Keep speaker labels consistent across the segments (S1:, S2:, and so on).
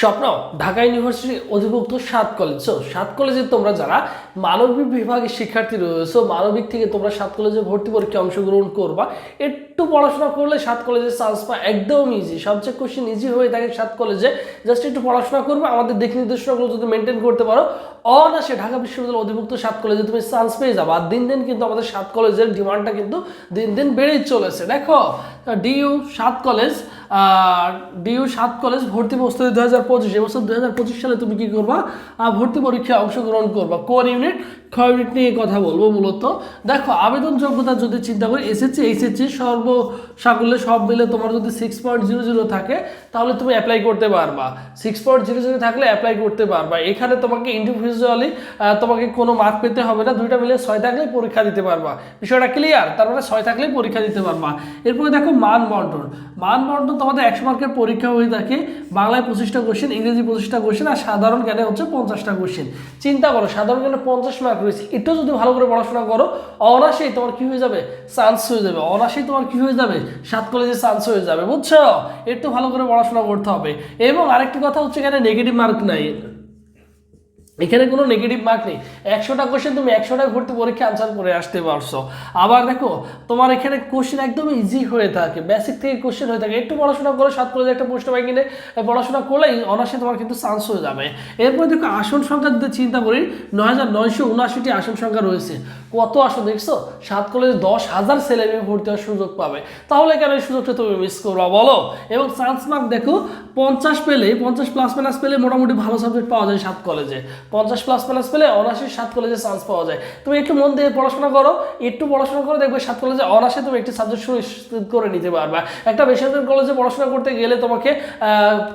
S1: স্বপ্ন ঢাকা ইউনিভার্সিটির অধিভুক্ত সাত কলেজ সো সাত কলেজে তোমরা যারা মানবিক বিভাগের শিক্ষার্থী রয়েছে মানবিক থেকে তোমরা সাত কলেজে ভর্তি পরীক্ষায় অংশগ্রহণ করবা। একটু পড়াশোনা করলে সাত কলেজে চান্স পাওয়া একদম ইজি সবচেয়ে কোশ্চেন ইজি হয়ে থাকে সাত কলেজে জাস্ট একটু পড়াশোনা করবে, আমাদের দিক নির্দেশনাগুলো যদি মেনটেন করতে পারো অনাসে ঢাকা বিশ্ববিদ্যালয় অধিভুক্ত সাত কলেজে তুমি চান্স পেয়ে যাবে। আর দিন দিন কিন্তু আমাদের সাত কলেজের ডিমান্ডটা কিন্তু দিন দিন বেড়েই চলেছে। দেখো ডিইউ সাত কলেজ ডিইউ সাত কলেজ ভর্তি প্রস্তুতি দু হাজার পঁচিশ এবছর দু হাজার পঁচিশ সালে তুমি কী করবা? ভর্তি পরীক্ষায় অংশগ্রহণ করবা। কোর ইউনিট খ ইউনিট নিয়ে কথা বলব মূলত। দেখো আবেদন যোগ্যতা যদি চিন্তা করি এসএসসি এইচএসসি সর্ব সাকুল্যে সব মিলে তোমার যদি সিক্স পয়েন্ট জিরো জিরো থাকে, তাহলে তুমি অ্যাপ্লাই করতে পারবা। সিক্স পয়েন্ট জিরো জিরো থাকলে অ্যাপ্লাই করতে পারবা। এখানে তোমাকে ইন্ডিভিজুয়ালি তোমাকে কোনো মার্ক পেতে হবে না। দুইটা মিলে ছয় থাকলেই পরীক্ষা দিতে পারবা। বিষয়টা ক্লিয়ার তার মানে ছয় থাকলেই পরীক্ষা দিতে পারবা। এরপরে দেখো মান বন্টন মান বন্টন তোমাদের একশো মার্কের পরীক্ষা হয়ে থাকে। বাংলায় পঁচিশটা কোশ্চেন ইংরেজি পঁচিশটা কোশ্চেন আর সাধারণ জ্ঞানে হচ্ছে পঞ্চাশটা কোশ্চেন চিন্তা করো, সাধারণ জ্ঞানে পঞ্চাশ মার্ক রয়েছে। একটু যদি ভালো করে পড়াশোনা করো অনাসেই তোমার কি হয়ে যাবে? চান্স হয়ে যাবে। অনাসেই তোমার কি হয়ে যাবে? সাত কলেজে চান্স হয়ে যাবে, বুঝছ? একটু ভালো করে পড়াশোনা করতে হবে। এবং আরেকটি কথা হচ্ছে এখানে নেগেটিভ মার্ক নাই। এখানে কোনো নেগেটিভ মার্ক নেই। একশোটা কোশ্চেন তুমি একশোটা ভর্তি পরীক্ষা আনসার করে আসতে পারছ। আবার দেখো, তোমার এখানে কোশ্চেন একদম ইজি হয়ে থাকে বেসিক থেকে কোশ্চেন হয়ে থাকে। একটু পড়াশোনা করে, সাত কলেজে একটা প্রশ্ন পাই কিনে পড়াশোনা করলেই অনার্সে তোমার কিন্তু চান্স হয়ে যাবে। এরপর দেখো আসন সংখ্যা চিন্তা করি, নয় হাজার নয়শো উনআশিটি আসন সংখ্যা রয়েছে। কত আসো দেখছ? সাত কলেজে দশ হাজার ছেলে মেয়ে ভর্তি হওয়ার সুযোগ পাবে। তাহলে কেন এই সুযোগটা তুমি মিস করবা বলো? এবং চান্স মার্ক দেখো, পঞ্চাশ পেলে পঞ্চাশ প্লাস মাইনাস পেলে মোটামুটি ভালো সাবজেক্ট পাওয়া যায় সাত কলেজে পঞ্চাশ প্লাস মাইনাস পেলে অনার্সে সাত কলেজে চান্স পাওয়া যায়। তুমি একটু মন দিয়ে পড়াশোনা করো, একটু পড়াশোনা করে, দেখবে সাত কলেজে অনার্সে তুমি একটি সাবজেক্ট সুনিশ্চিত করে নিতে পারবে। একটা বেসরকারি কলেজে পড়াশোনা করতে গেলে তোমাকে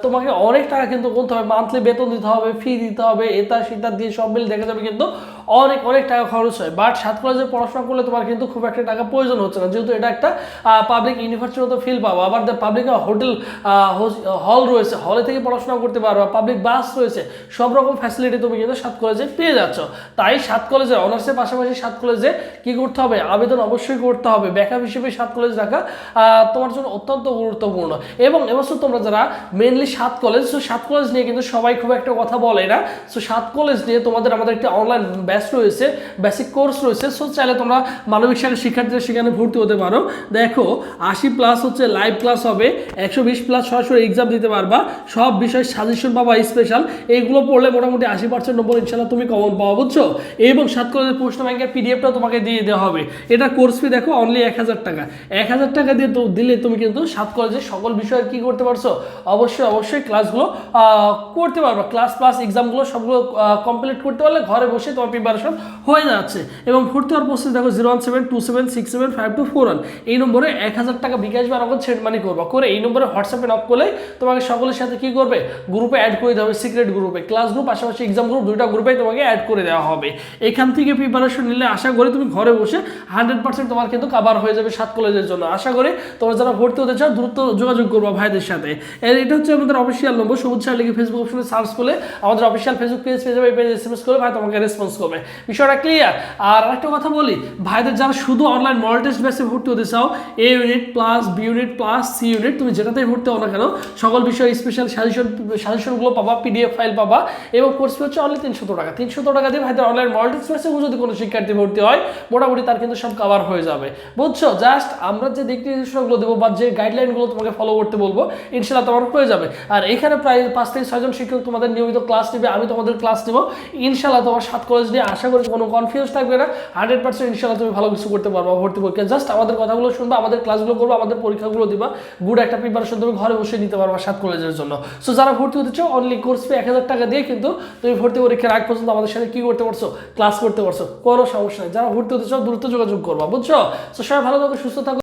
S1: তোমাকে অনেক টাকা কিন্তু গুনতে হবে। মান্থলি বেতন দিতে হবে ফি দিতে হবে, এটা সেটা দিয়ে সব মিলে দেখা যাবে কিন্তু অনেক অনেক টাকা খরচ হয়। বাট সাত কলেজে পড়াশোনা করলে তোমার কিন্তু খুব একটা টাকা প্রয়োজন হচ্ছে না। যেহেতু এটা একটা পাবলিক ইউনিভার্সিটির মতো ফিল পাবো। আবার পাবলিক হোটেল হল রয়েছে। হলে থেকে পড়াশোনা করতে পারবা পাবলিক বাস রয়েছে। সব রকম ফ্যাসিলিটি তুমি কিন্তু সাত কলেজে পেয়ে যাচ্ছ। তাই সাত কলেজে অনার্সের পাশাপাশি সাত কলেজে কি করতে হবে? আবেদন অবশ্যই করতে হবে। ব্যাকআপ হিসেবে সাত কলেজ রাখা তোমার জন্য অত্যন্ত গুরুত্বপূর্ণ। এবং এবছর তোমরা যারা মেনলি সাত কলেজ সো সাত কলেজ নিয়ে কিন্তু সবাই খুব একটা কথা বলে না। সো সাত কলেজ নিয়ে তোমাদের আমাদের একটা অনলাইন ব্যাচ রয়েছে বেসিক কোর্স রয়েছে সো চাইলে তোমরা মানবিক শাখার শিক্ষার্থীরা সেখানে ভর্তি হতে পারো। দেখো, আশি প্লাস হচ্ছে লাইভ ক্লাস হবে, একশো বিশ প্লাস সরাসরি এক্সাম দিতে পারবা, সব বিষয় সাজেশন পাবা স্পেশাল এইগুলো পড়লে মোটামুটি আশি পার্সেন্ট নম্বর ইনশাল্লাহ তুমি কমন পাওয়া বুঝছ? এবং সাত কলেজের প্রশ্ন ব্যাংকের পিডিএফটা তোমাকে দিয়ে দেওয়া হবে। এটা কোর্স ফি দেখো অনলি এক হাজার টাকা। এক হাজার টাকা দিয়ে দিলে তুমি কিন্তু সাত কলেজের সকল বিষয়ে কি করতে পারছ? অবশ্যই অবশ্যই ক্লাসগুলো করতে পারবা। ক্লাস প্লাস এক্সামগুলো সবগুলো কমপ্লিট করতে পারলে ঘরে বসে তোমার প্রিপারেশন হয়ে যাচ্ছে। এবং ভর্তি হওয়ার প্রসেস দেখো zero one seven, two seven, six seven, five two four one. এই নম্বরে এক হাজার টাকা বিকাশ বা নগদ সেন্ড মানি করবা। করে এই নম্বরে হোয়াটসঅ্যাপে নক করলে তোমাকে সকলের সাথে কি করবে? গ্রুপে অ্যাড করে দেওয়া হবে সিক্রেট গ্রুপে ক্লাস গ্রুপ পাশাপাশি এক্সাম গ্রুপ দুইটা গ্রুপে তোমাকে অ্যাড করে দেওয়া হবে। এখান থেকে প্রিপারেশন নিলে আশা করি তুমি ঘরে বসে হান্ড্রেড পার্সেন্ট তোমার কিন্তু কাবার হয়ে যাবে সাত কলেজের জন্য। আশা করি তোমরা যারা ভর্তি হতে চাও, দ্রুত যোগাযোগ করব ভাইদের সাথে। এর এটা হচ্ছে আমাদের অফিসিয়াল নম্বর সবুজ সার লিখে ফেসবুক অপশনে সার্চ করলে আমাদের অফিসিয়াল ফেসবুক পেজ পেয়ে যাবে, এই পেজ এস এম এস করে ভাই তোমাকে রেসপন্স করবে। বিষয়টা ক্লিয়ার আর আরেকটা কথা বলি, ভাইদের যারা শুধু অনলাইন মডেল টেস্ট বেসে ভর্তি হতে চাও A unit plus B unit plus C unit তুমি যেটাতেই ভর্তি হও না কেন, সকল বিষয়ে স্পেশাল সাজেশন সাজেশনগুলো পাবা পিডিএফ ফাইল পাবা, এবং কোর্স ফি হচ্ছে অনলি তিনশো টাকা। তিনশো টাকা দিয়ে ভাইদের অনলাইন মডেল টেস্ট বেসে যদি কোনো শিক্ষার্থী ভর্তি হয়, মোটামুটি তার কিন্তু সব কভার হয়ে যাবে। বুঝছ? জাস্ট আমরা যে দিক নির্দেশনাগুলো দেবো বা যে গাইডলাইনগুলো তোমাকে ফলো করতে বলব ইনশাল্লাহ তোমার হয়ে যাবে। আর এখানে প্রায় পাঁচ থেকে ছয়জন শিক্ষক তোমাদের নিয়মিত ক্লাস নেবে, আমি তোমাদের ক্লাস নেব। ইনশাল্লাহ তোমার সাত কলেজ নিয়ে আশা করি কোনো কনফিউজ থাকবে না। হান্ড্রেড পার্সেন্ট ইনশাল্লাহ তুমি ভালো কিছু করতে পারবা, ভর্তি পরীক্ষা। জাস্ট আমাদের কথাগুলো শুনবা, আমাদের ক্লাসগুলো করব, আমাদের পরীক্ষাগুলো দিবা। গুড একটা প্রিপারেশন তুমি ঘরে বসে নিতে পারবা সাত কলেজের জন্য। সো যারা ভর্তি হতে চাও অনলি কোর্স ফি এক হাজার টাকা দিয়ে কিন্তু তুমি ভর্তি পরীক্ষার আগ পর্যন্ত আমাদের সাথে কি করতে পারছ? ক্লাস করতে পারছ। কোনো সমস্যা নেই। যারা ভর্তি হতে চাও, দ্রুত যোগাযোগ করবা, বুঝছ? সো সবাই ভালো থাকো, সুস্থ থাকো।